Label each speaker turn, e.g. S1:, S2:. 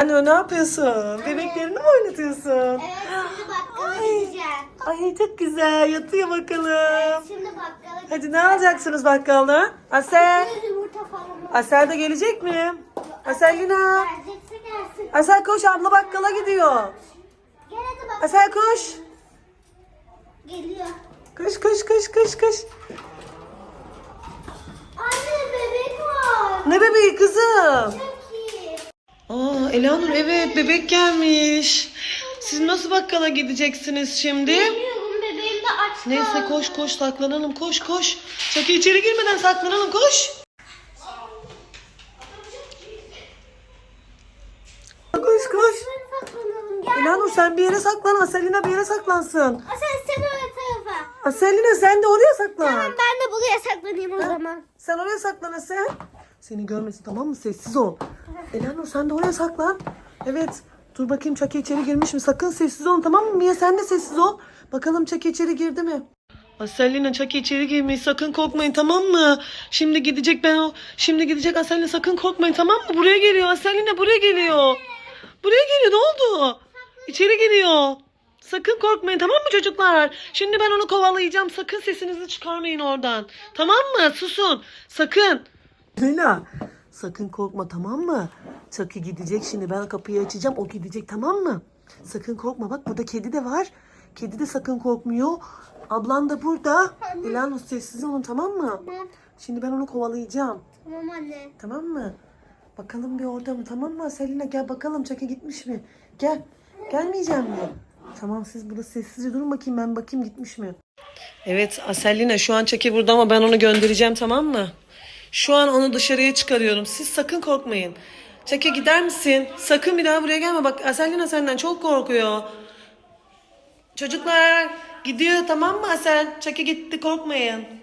S1: Anne ne yapıyorsun? Bebeklerini mi oynatıyorsun?
S2: Evet şimdi bakkala
S1: Ay.
S2: gideceğim.
S1: Ay çok güzel. Yatıyor bakalım.
S2: Şimdi bakkala
S1: Hadi ne alacaksınız bakkalda? Asel.
S2: gideceğim. Yumurta falan mı?
S1: Asel de gelecek mi? Asel Lina.
S2: Gelecekse gelsin.
S1: Asel koş abla bakkala gidiyor.
S2: Gel hadi bak.
S1: Asel koş.
S2: Geliyor.
S1: Koş koş koş koş koş.
S2: Anne bebek var.
S1: Ne bebeği kızım?
S2: İyi.
S1: Aa Elanur evet bebek gelmiş. Siz nasıl bakkala gideceksiniz şimdi?
S2: Bilmiyorum bebeğim de aç
S1: Neyse
S2: kaldı.
S1: koş koş saklanalım koş koş. Çaki içeri girmeden saklanalım koş. Koş koş.
S2: Saklanalım. Gel.
S1: Elanur sen bir yere saklan. Aselina bir yere saklansın.
S2: Asel sen öyle tarafa.
S1: Aselina sen de oraya saklan.
S2: Tamam ben de buraya saklanayım o zaman.
S1: Sen oraya saklan Asel. Seni görmesin tamam mı? Sessiz ol. Elanur sen de oraya saklan. Evet. Dur bakayım Çaki içeri girmiş mi? Sakın sessiz olun tamam mı? Mia sen de sessiz ol. Bakalım Çaki içeri girdi mi? Aselina Çaki içeri girmiş. Sakın korkmayın tamam mı? Şimdi gidecek ben o. Şimdi gidecek Aselina sakın korkmayın tamam mı? Buraya geliyor. Aselina buraya geliyor. Buraya geliyor. Ne oldu? İçeri geliyor. Sakın korkmayın tamam mı çocuklar? Şimdi ben onu kovalayacağım. Sakın sesinizi çıkarmayın oradan. Tamam mı? Susun. Sakın. Leyla. Sakın korkma tamam mı? Çaki gidecek şimdi ben kapıyı açacağım o gidecek tamam mı? Sakın korkma bak burada kedi de var. Kedi de sakın korkmuyor. Ablan da burada. Dilan sessiz olun tamam mı?
S2: Tamam.
S1: Şimdi ben onu kovalayacağım.
S2: Tamam anne.
S1: Tamam mı? Bakalım bir orada mı? Tamam mı? Selina gel bakalım Çaki gitmiş mi? Gel. Gelmeyecek mi? Tamam siz burada sessizce durun bakayım ben bakayım gitmiş mi? Evet Aselina şu an Çaki burada ama ben onu göndereceğim tamam mı? Şu an onu dışarıya çıkarıyorum. Siz sakın korkmayın. Çaki gider misin? Sakın bir daha buraya gelme. Bak Aselina senden çok korkuyor. Çocuklar gidiyor tamam mı Asel? Çaki gitti korkmayın.